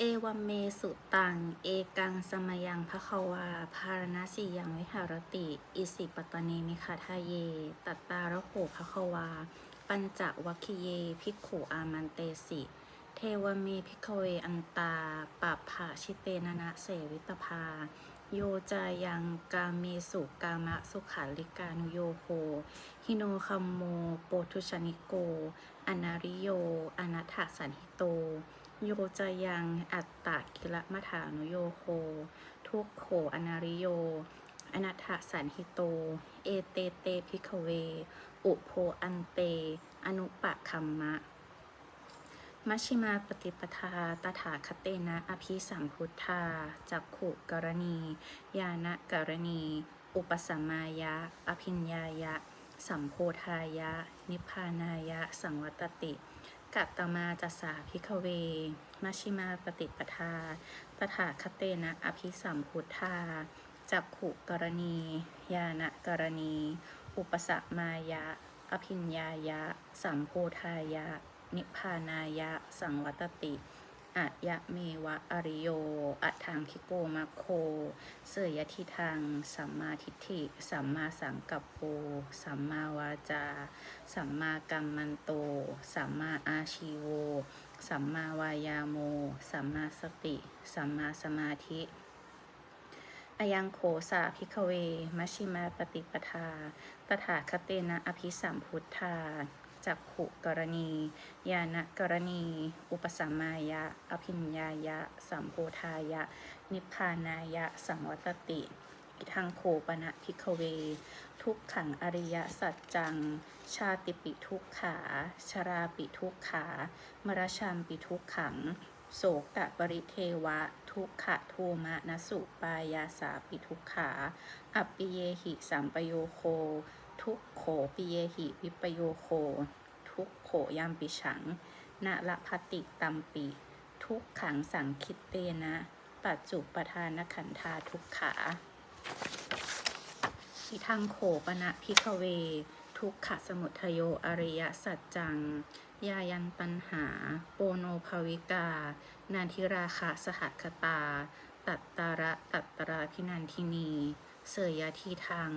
เอวัมเมสุตัง เอกังสมยังพระควา ภารณสียังวิหารติ อิสิปตตเนมิคาทาเย ตัตตาระโหพระควา ปัญจวัคคีเย ภิกขุอามันเตสิ เทวเมพิกเวอันตาปัปภาชิเตนะนะเสวิตภา โยจายังกาเมสุกามะสุขาลิกานุโยโคฮิโนคัมโมโปทุชนิโก อนาริโย อนัตถสันหิโต โยจายังอัตตะกิละมัฐานุโยโค ทุกโขอนาริโย อนัตถสันหิโต เอเตเตพิกเว อุโพอันเต อนุปะคัมมะ มัชฌิมาปฏิปทา ตถาคเตนะ อภิสัมพุทธา จักขุกรณี ญาณกรณี อุปสัมมายะ อภิญญายะ สัมโพธายะ นิพพานายะ สังวัตติ กัตตมาจัสสาพิกเว มัชฌิมาปฏิปทา ตถาคเตนะ อภิสัมพุทธา จักขุกรณี ญาณกรณี อุปสัมมายะ อภิญญายะ สัมโพธายะ นิพพานายะสังวัตติอะยะเมวะอริโย อัฏฐางคิโกมัคโค เสยยทิทาง สัมมาทิฏฐิ สัมมาสังกัปโป สัมมาวาจา สัมมากัมมันโต สัมมาอาชีโว สัมมาวายาโม สัมมาสติ สัมมาสมาธิอายังโขสาพิกเว มัชชิมาปฏิปทา ตถาคเตนะอภิสัมพุทธา จักขุกรณี ญาณกรณี อุปสัมมายะ อภิญญายะ สัมโพธายะ นิพพานายะ สังวัตติอิทังโขปนะพิกเว ทุกขังอริยสัจจัง ชาติปิทุกขา ชราปิทุกขา มรชัมปิทุกขังโสกะปริเทวะ ทุกขะโทมะนสุปายาสาปิทุกขา อัปปิเยหิสัมปโยโค ทุกโขปิเยหิวิปโยโค ทุกโขยามปิฉังนาละพติตัมปิ ทุกขังสังคิตเตนะ ปัจจุปทานขันธาทุกขาอิทังโขปนะพิกเว ทุกขสมุทโยอริยสัจจัง ยายันตันหา โปโนภวิกานันทิราคะสหัคคตา ตัตตาระตัตตราพินันทินี เสยยทีทาง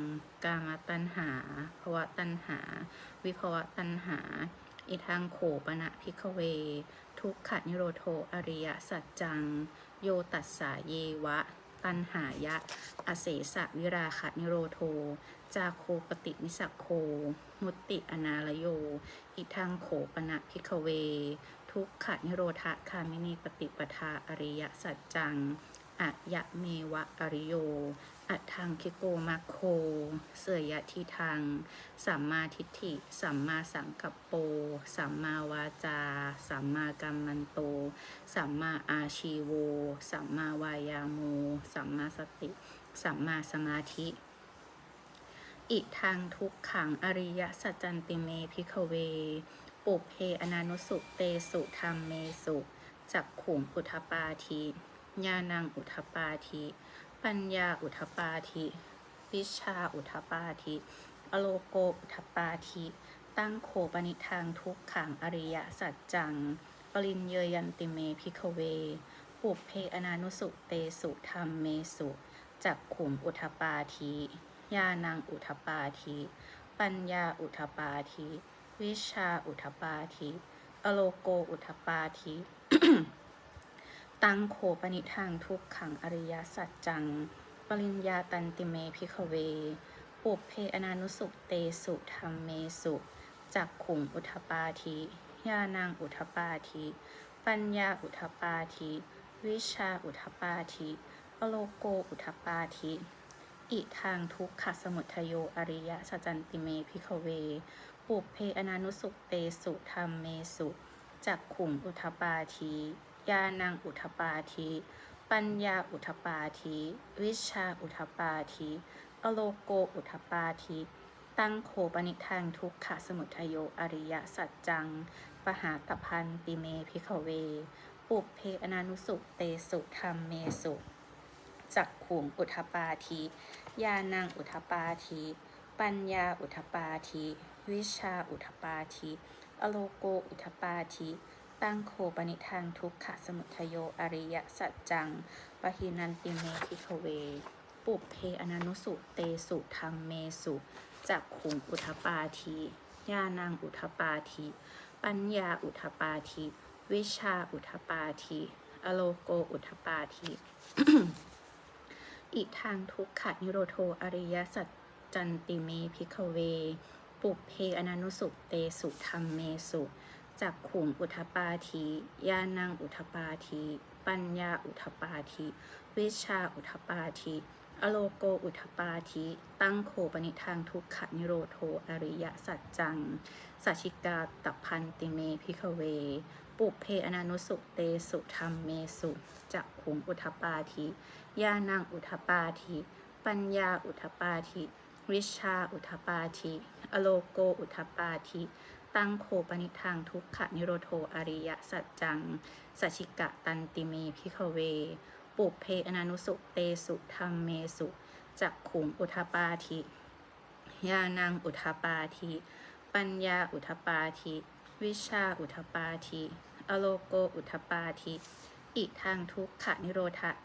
กามตันหาภวะตันหา วิภวะตันหา อิทังโขปนะพิกเว ทุกขนิโรโทอริยสัจจัง โยตัสสาเยวะ ตันหายะ อเสสะวิราคะนิโรโท จาโคปตินิสักโค มุตติอนาลโย อิทังโขปนะพิกเว ทุกขนิโรธคามินีปฏิปทาอริยสัจจังอะยะเมวะอริโย อัต ทังคิโกมัคโค เสยยะทิทัง สัมมาทิฏฐิ สัมมาสังกัปโป สัมมาวาจา สัมมากัมมันโต สัมมาอาชีโว สัมมาวายาโม สัมมาสติ สัมมาสมาธิอิทังทุกขังอริยสัจจันติเมพิกเว ปุเพอนานุสุเตสุธรรมเมสุ จักขุมอุทปาทิญาณังอุทปาทิ ปัญญาอุทปาทิวิชาอุทปาทิอโลโกอุทปาทิตั้งโคปนิทางทุกขังอริยสัจจัง ปริญเยยันติเมพิกเว ปุเพอนานุสุเตสุธรรมเมสุจักขุมอุทปาทิญาณังอุทปาทิปัญญาอุทปาทิวิชาอุทปาทิอโลโกอุทปาทิ ตังโขปนิทางทุกขังอริยสัจจัง ปริญญาตันติเมพิกเว ปุเพอนานุสุเตสุธรรมเมสุจักขุมอุทปาทิญาณังอุทปาทิปัญญาอุทปาทิวิชาอุทปาทิอโลโกอุทปาทิอิทางทุกขสมุทโยอริยสัจจันติเมพิกเว ปุเพอนานุสุเตสุธรรมเมสุจักขุมอุทปาทิ ญาณังอุทปาทิปัญญาอุทปาทิวิชาอุทปาทิอโลโกอุทปาทิตั้งโคปนิทางทุกขสมุทโยอริยสัจจัง ปหาตพันติเมพิกเว ปุเพอนานุสุเตสุธรรมเมสุจักขุมอุทปาทิญาณังอุทปาทิปัญญาอุทปาทิวิชาอุทปาทิอโลโกอุทปาทิ ตั้งโคปนิทางทุกขะสมุทโย อริยสัจจัง ปหินันติเมพิขเว ปุเพอนานุสุเตสุธรรมเมสุจักขุงอุทปาทีญาณังอุทปาที ปัญญาอุทปาที วิชาอุทปาที อโลโกอุทปาทีอีทางทุกขะนิโรโทอริยสัจจันติเมพิขเว ปุเพอนานุสุเตสุธรรมเมสุ จักขุงอุทปาทีญาณังอุทปาทีปัญญาอุทปาทีวิชาอุทปาทีอโลโกอุทปาทิตั้งโคปนิทางทุกขนิโรโทอริยสัจจัง สัชิกาตัพันติเมพิขเว ปุเพอนานุสุเตสุธรรมเมสุจักขุงอุทปาทิญาณังอุทปาทิปัญญาอุทปาทิวิชาอุทปาทิอโลโกอุทปาทิ ตั้งโคปนิทางทุกขนิโรโทอริยสัจจังสัชิกะตันติเมพิขเว ปุเพอนานุสุเตสุธรรมเมสุจักขุงอุทปาทิญาณังอุทปาทิปัญญาอุทปาทิวิชาอุทปาทิอโลโกอุทปาทิอีกทางทุกขนิโรธ